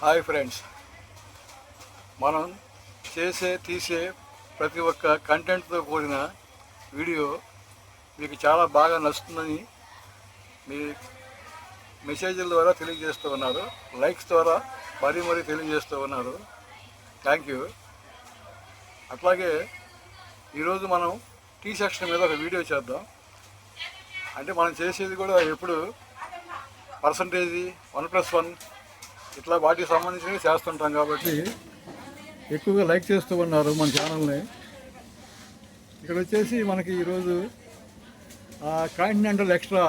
Hi friends. మనం చేసే తీసే ప్రతి ఒక్క కంటెంట్తో కూడిన వీడియో మీకు చాలా బాగా నచ్చుతుందని మీ మెసేజ్ల ద్వారా తెలియజేస్తూ ఉన్నారు. లైక్స్ ద్వారా మరీ మరీ తెలియజేస్తూ ఉన్నారు. థ్యాంక్ యూ అట్లాగే ఈరోజు మనం టీ సెక్షన్ మీద ఒక వీడియో చేద్దాం. అంటే మనం చేసేది కూడా ఎప్పుడు పర్సంటేజీ వన్ ప్లస్ వన్ ఇట్లా వాటికి సంబంధించినవి చేస్తుంటాం కాబట్టి ఎక్కువగా లైక్ చేస్తూ ఉన్నారు మన ఛానల్ని. ఇక్కడ వచ్చేసి మనకి ఈరోజు continental extra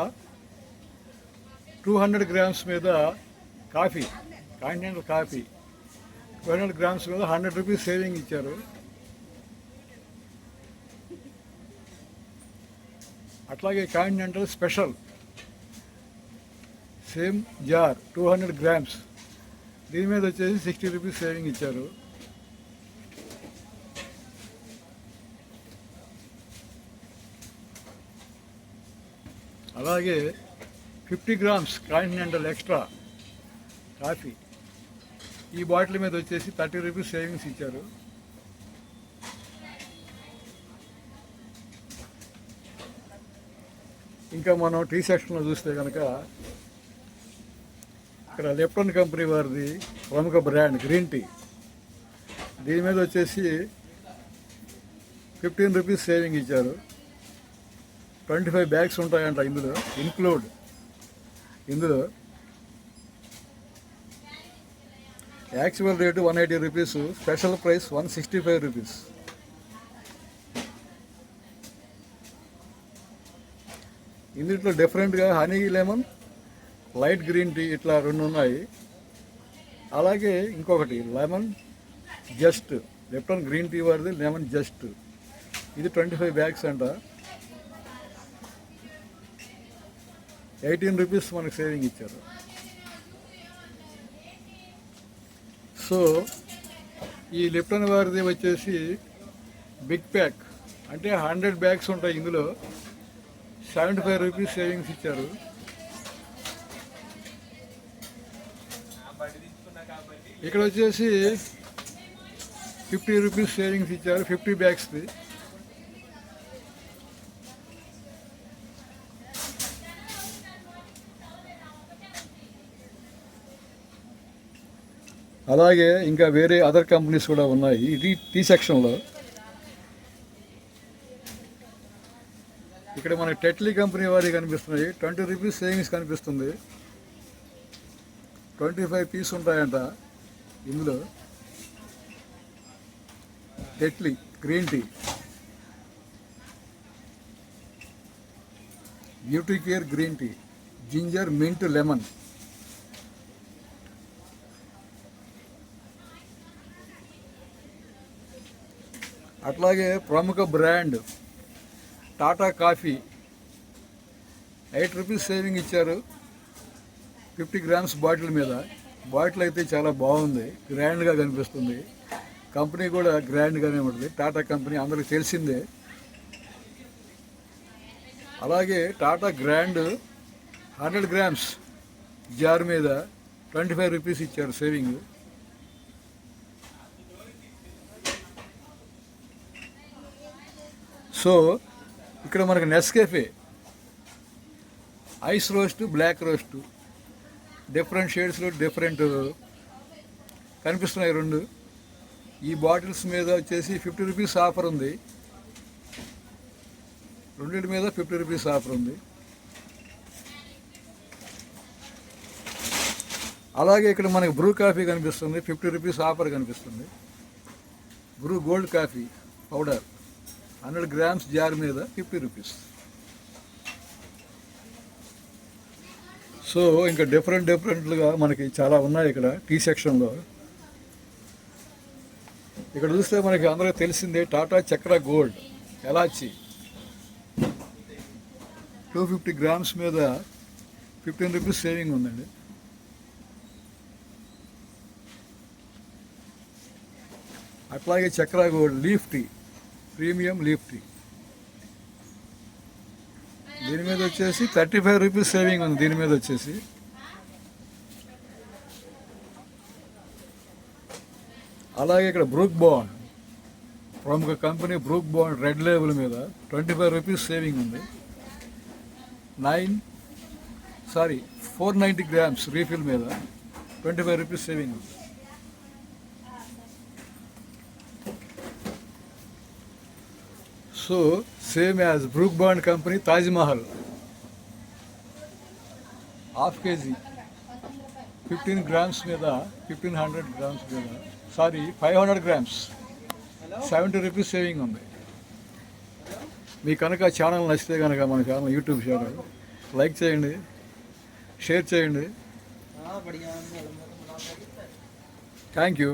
two hundred grams మీద coffee continental coffee. Two hundred grams మీద హండ్రెడ్ రూపీస్ సేవింగ్ ఇచ్చారు. అట్లాగే continental special same jar two hundred grams దీని మీద వచ్చేసి సిక్స్టీ రూపీస్ సేవింగ్ ఇచ్చారు. అలాగే fifty grams continental extra coffee ఈ బాటిల్ మీద వచ్చేసి థర్టీ రూపీస్ సేవింగ్స్ ఇచ్చారు. ఇంకా మనం టీ సెక్షన్లో చూస్తే కనుక ఇక్కడ లెప్టన్ కంపెనీ వారిది ప్రముఖ బ్రాండ్ గ్రీన్ టీ. దీని మీద వచ్చేసి ఫిఫ్టీన్ రూపీస్ సేవింగ్ ఇచ్చారు. ట్వంటీ ఫైవ్ బ్యాగ్స్ ఉంటాయంట ఇందులో ఇన్క్లూడ్. ఇందులో actual rate one eighty rupees special price one sixty five rupees. ఇందులో డిఫరెంట్గా honey lemon light green tea ఇట్లా రెండు ఉన్నాయి. అలాగే ఇంకొకటి lemon zest Lipton green tea వారిది లెమన్ జస్ట్. ఇది ట్వంటీ ఫైవ్ బ్యాగ్స్ అంట. ఎయిటీన్ రూపీస్ మనకు సేవింగ్ ఇచ్చారు. సో ఈ లిప్టన్ వారిది వచ్చేసి బిగ్ ప్యాక్. అంటే హండ్రెడ్ బ్యాగ్స్ ఉంటాయి ఇందులో. సెవెంటీ ఫైవ్ రూపీస్ సేవింగ్స్ ఇచ్చారు. ఇక్కడ వచ్చేసి ఫిఫ్టీ రూపీస్ సేవింగ్స్ ఇచ్చారు ఫిఫ్టీ బ్యాగ్స్ది. అలాగే ఇంకా వేరే అదర్ కంపెనీస్ కూడా ఉన్నాయి. ఇది టీ సెక్షన్లో. ఇక్కడ మనకి టెట్లీ కంపెనీ వారి కనిపిస్తున్నాయి. ట్వంటీ రూపీస్ సేవింగ్స్ కనిపిస్తుంది. ట్వంటీ ఫైవ్ పీస్ ఉంటాయంట. ఇందులో Tetley green tea. Beauty care green tea. Ginger mint lemon. అట్లాగే ప్రముఖ brand Tata coffee. Eight rupees saving ఇచ్చారు. ఫిఫ్టీ గ్రామ్స్ బాటిల్ మీద. బాటిల్ అయితే చాలా బాగుంది. గ్రాండ్గా కనిపిస్తుంది. కంపెనీ కూడా గ్రాండ్గానే ఉంటుంది. టాటా కంపెనీ అందరికి తెలిసిందే. అలాగే Tata grand hundred grams jar మీద ట్వంటీ ఫైవ్ రూపీస్ ఇచ్చారు సేవింగ్ సో ఇక్కడ మనకు Nescafe ice roast black roast different షేడ్స్లో different కనిపిస్తున్నాయి రెండు. ఈ బాటిల్స్ మీద వచ్చేసి ఫిఫ్టీ రూపీస్ ఆఫర్ ఉంది. రెండింటి మీద ఫిఫ్టీ రూపీస్ ఆఫర్ ఉంది. అలాగే ఇక్కడ మనకి బ్రూ కాఫీ కనిపిస్తుంది. ఫిఫ్టీ రూపీస్ ఆఫర్ కనిపిస్తుంది. Bru gold coffee powder hundred grams jar మీద ఫిఫ్టీ రూపీస్. సో ఇంకా డిఫరెంట్ డిఫరెంట్లుగా మనకి చాలా ఉన్నాయి ఇక్కడ టీ సెక్షన్లో ఇక్కడ చూస్తే మనకి అందరికీ తెలిసిందే Tata Chakra gold elaichi two fifty grams మీద ఫిఫ్టీన్ రూపీస్ సేవింగ్ ఉందండి. అట్లాగే Chakra gold leaf tea premium leaf tea దీని మీద వచ్చేసి థర్టీ ఫైవ్ రూపీస్ సేవింగ్ ఉంది దీని మీద వచ్చేసి. అలాగే ఇక్కడ బ్రూక్ బాండ్. ప్రముఖ company Brooke Bond red label మీద ట్వంటీ ఫైవ్ రూపీస్ సేవింగ్ ఉంది. Nine sorry four ninety grams refill మీద ట్వంటీ ఫైవ్ రూపీస్ సేవింగ్ ఉంది. So same as Brooke Bond company Taj Mahal. Half KG. Fifteen grams మీద fifteen hundred grams మీద sorry five hundred grams. Seventy rupees saving ఉంది. మీ కనుక channel నచ్చితే కనుక మన ఛానల్ యూట్యూబ్ ఛానల్ లైక్ చేయండి షేర్ చేయండి. Thank you.